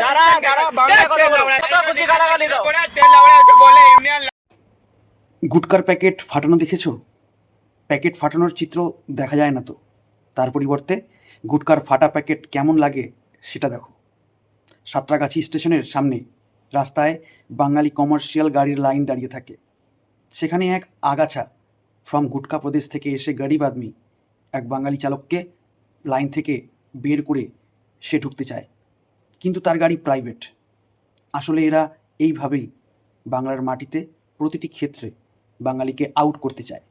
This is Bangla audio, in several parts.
যারা যারা বাংলায় কথা খুশি গালাগালি দাও। গুটকার প্যাকেট ফাটানো দেখেছ? প্যাকেট ফাটানোর চিত্র দেখা যায় না তো? তার পরিবর্তে গুটকার ফাটা প্যাকেট কেমন লাগে সেটা দেখো। সাঁতরাগাছি স্টেশনের সামনে রাস্তায় বাঙালি কমার্শিয়াল গাড়ির লাইন দাঁড়িয়ে থাকে। সেখানে এক আগাছা ফ্রম গুটকা প্রদেশ থেকে এসে গরিব আদমি এক বাঙালি চালককে লাইন থেকে বের করে সে ঢুকতে চায়। কিন্তু তার গাড়ি প্রাইভেট আসলে এরা এইভাবেই বাংলার মাটিতে প্রতিটি ক্ষেত্রে বাঙালিকে আউট করতে চায়।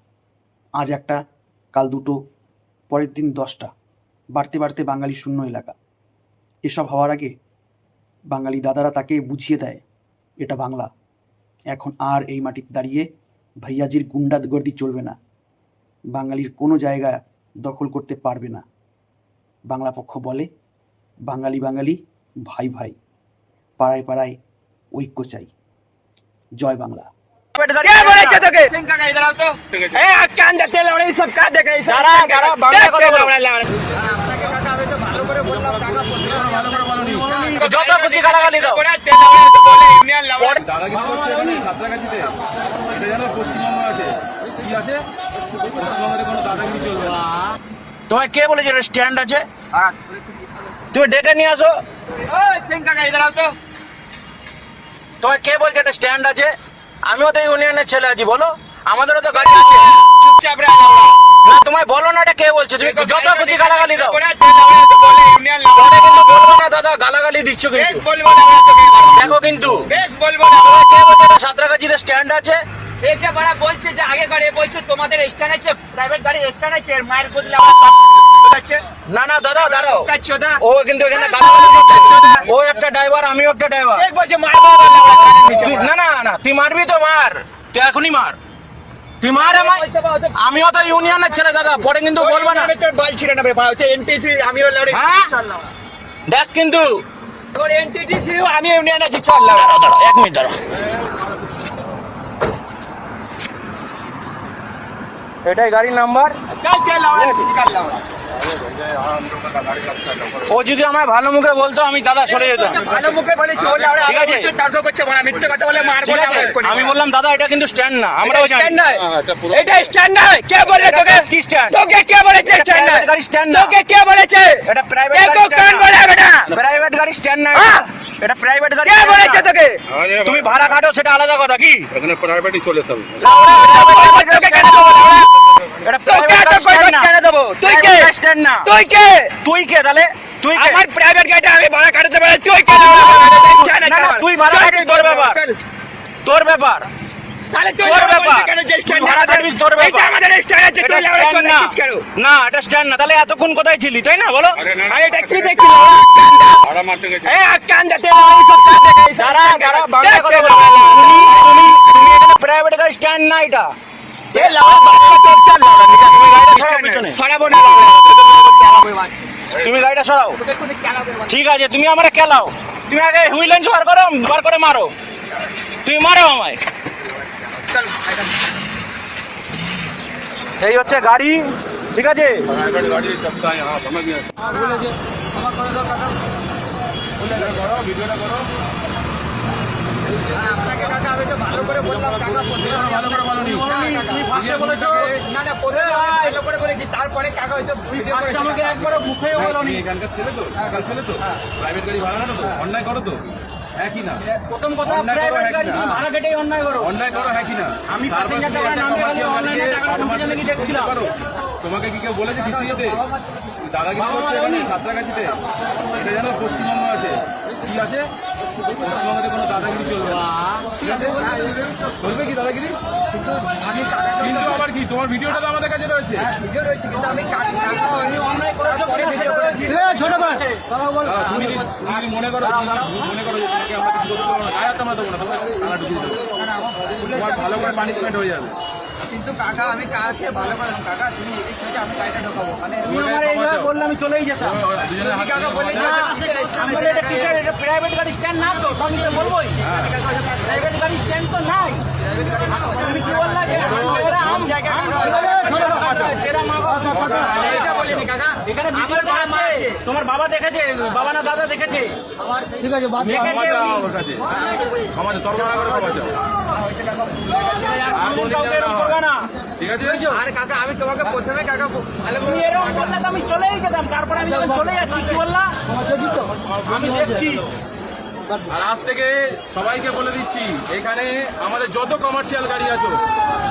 আজ একটা, কাল দুটো, পরের দিন দশটা, বাড়তে বাড়তে বাঙালি শূন্য এলাকা। এসব হওয়ার আগে বাঙালি দাদারা তাকে বুঝিয়ে দেয়, এটা বাংলা। এখন আর এই মাটিতে দাঁড়িয়ে ভাইয়াজির গুন্ডাগর্দি চলবে না। বাঙালির কোনো জায়গা দখল করতে পারবে না। বাংলা পক্ষ বলে, বাঙালি বাঙালি ভাই ভাই পাড়ায় পাড়ায় ঐক্য চাই। জয় বাংলা। যত খুশি দাও। করছে এখানে? সাঁতরাগাছিতে এটা পশ্চিমবঙ্গ আছে। কি আছে? কোনো দাদাগিরি চলবে না। তোমায় কে বলেছে স্ট্যান্ড আছে? তুমি ডেকে নিয়ে আসো। তোমায় কে বলছে? একটা স্ট্যান্ড আছে। আমিও তো ইউনিয়নের ছেলে আছি বলো। আমাদেরও তো গাড়ি আছে। চুপচাপ রে না তোমায় বলো না এটা কে বলছে? তুমি যত খুশি গালাগালি দাও। পরে কিন্তু বলব না দাদা গালাগালি দিচ্ছ কিন্তু। দেখো কিন্তু। বেশ বলব না। কে বলছে? এটা সাঁতরাগাছিতে স্ট্যান্ড আছে। বড়া বলছে যে আগে গাড়ি বলছে তোমাদের স্ট্যান্ড আছে প্রাইভেট গাড়ি স্ট্যান্ড আছে এর মায়ের বদলে আমার না না দাদা দাঁড়াও ও কিন্তু এখানে ও একটা ড্রাইভার আমিও একটা ড্রাইভার আমরা না না না তুই মারবি তো মার তুই এখনই মার তুই মার ওদের- আমিও তো ইউনিয়নের ছেলে দাদা পরে কিন্তু বলব না তোর বল ছিঁড়ে নেবে এনটিসি আমিও লড়ে হ্যাঁ? দেখ কিন্তু তোর এনটিসি আমি ইউনিয়ন আছি চললাম দাঁড়াও দাঁড়াও এক মিনিট দাঁড়াও এটাই গাড়ির নাম্বার ও যদি আমায় ভালো মুখে বলতো আমি দাদা সরে যেতাম ভালো মুখে বলেছি ঠিক আছে। মিথ্যে কথা বলে মারবো না? এক্ষুনি। আমি বললাম দাদা এটা কিন্তু স্ট্যান্ড না আমরাও জানি। হ্যাঁ, এটা স্ট্যান্ড নয় কে বলে তোকে কি stand? তোকে কে বলেছে স্ট্যান্ড নয় গাড়ি না। তোকে কে বলেছে এটা প্রাইভেট কে গাড়ি কান বলে বেটা প্রাইভেট গাড়ি স্ট্যান্ড না? এটা প্রাইভেট গাড়ি কে বলেছে তোকে তুমি ভাড়া কাটো সেটা আলাদা কথা কি এখানে প্রাইভেটই চলে সব তুই কে? তাহলে? তুই আমার প্রাইভেট গাড়িটা আমি ভাড়া কাটাতে পারি। তুই কে? তুই ভাড়া কাটবি, তোর ব্যাপার। তোর ব্যাপার। না। এটা স্ট্যান্ড না। এতক্ষণ কোথায় ছিলি তাই না? বলো। আরে এটা কি দেখছিস? লাউড়া? কান্দা। ভাড়া মারতে গেছে। এই এক কান যাতে লাউড়া সব কান দেখে এই সব যারা কান যারা দেখে। বাংলা দেখ কথা কে বলো। লাউড়া। তুমি তুমি তুমি এখানে প্রাইভেট গাড়ি স্ট্যান্ড না এটা। তুমি গাড়িটা সরাও ঠিক আছে তুমি আমার খেলাও তুমি আগে হুইলেন্স বার করো বার করে মারো তুমি মারো আমায় এই হচ্ছে গাড়ি ঠিক আছে ভিডিওটা করো আপনাকে কাকা আমি তো ভালো করে বললাম কাকা ভালো করে বলো তুমি ফার্স্টে বলেছ। না না প্রথমে ভালো করে বলেছি তারপরে কাকা হয়তো আমাকে একবারও মুখে তুমি এখানকার ছেলে তো এখানকার ছেলে তো। প্রাইভেট গাড়ি ভাড়া না তো অন্যায় করো তো। একই না? প্রথম কথা প্রাইভেট গাড়ি ভাড়া কেটে অন্যায় করো। অন্যায় করো একই না? আমি তারপর টাকা এ গাড়িকে টাকা কাটমাট দেখছিলাম। তোমাকে কি কেউ বলেছে কিস্তি দিতে দাদাগিরি করছে এখানে সাঁতরাগাছিতে এটা যেন পশ্চিমবঙ্গ আছে কি আছে পশ্চিমবঙ্গে কোনো দাদাগিরি চলবে ঠিক আছে চলবে কি দাদাগিরি কিন্তু আবার কি তোমার ভিডিওটা তো আমাদের কাছে রয়েছে ভিডিও রয়েছে কিন্তু আমি কাকা আমি অন্যায় করেছি পরে ভিডিও করেছি দাদা, তুমি যদি তুমি যদি মনে করো তুমি মনে করো যে তোমাকে আমরা কিছু করতে পারব না গায়ে হাত আমরা দেবো না তোমাকে ঢুকিয়ে দেবো তোমার ভালো করে পানিশমেন্ট হয়ে যাবে কিন্তু কাকা আমি কাকাকে ভালো করলাম কাকা তুমি এদিক থেকে আমি গাড়িটা ঢোকাবো মানে তুমি আমার এইভাবে বললে আমি চলেই যেতাম কাকা বলে ধরে এটা কিসের এটা প্রাইভেট গাড়ি স্ট্যান্ড না তো আমি তো বলবোই প্রাইভেট গাড়ি স্ট্যান্ড তো নাই আমি কি বললাম যে এরা আম জায়গা এরা মা বাবা এখানে ভিডিও করা আছে। তোমার বাবা দেখেছে বাবা না দাদা দেখেছে। ঠিক আছে বাদ দাও। ক্ষমা চাও ওর কাছে। ক্ষমা তর্ক না করে ক্ষমা চাও আর কোনদিন কাউকে না এরকম। করবে না। ঠিক আছে? আর কাকা আমি তোমাকে প্রথমে কাকা তুমি এরকম বললে তো আমি চলেই যেতাম। তারপরে আমি চলে যাচ্ছি কি? আমি দেখছি। আর আজ থেকে সবাইকে বলে দিচ্ছি এখানে আমাদের যত কমার্শিয়াল গাড়ি আছে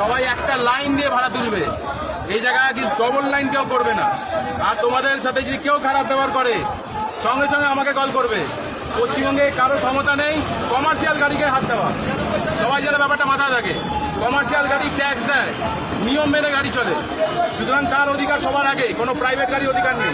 সবাই একটা লাইন দিয়ে ভাড়া তুলবে। এই জায়গায় কি ডবল লাইন কেউ করবে না। আর তোমাদের সাথে যদি কেউ খারাপ ব্যবহার করে, সঙ্গে সঙ্গে আমাকে কল করবে। পশ্চিমবঙ্গে কারও ক্ষমতা নেই কমার্শিয়াল গাড়িকে হাত দেওয়া। সবাই যেন ব্যাপারটা মাথায় থাকে। কমার্শিয়াল গাড়ি ট্যাক্স দেয়, নিয়ম মেনে গাড়ি চলে। সুতরাং তার অধিকার সবার আগে, কোনো প্রাইভেট গাড়ি অধিকার নেই।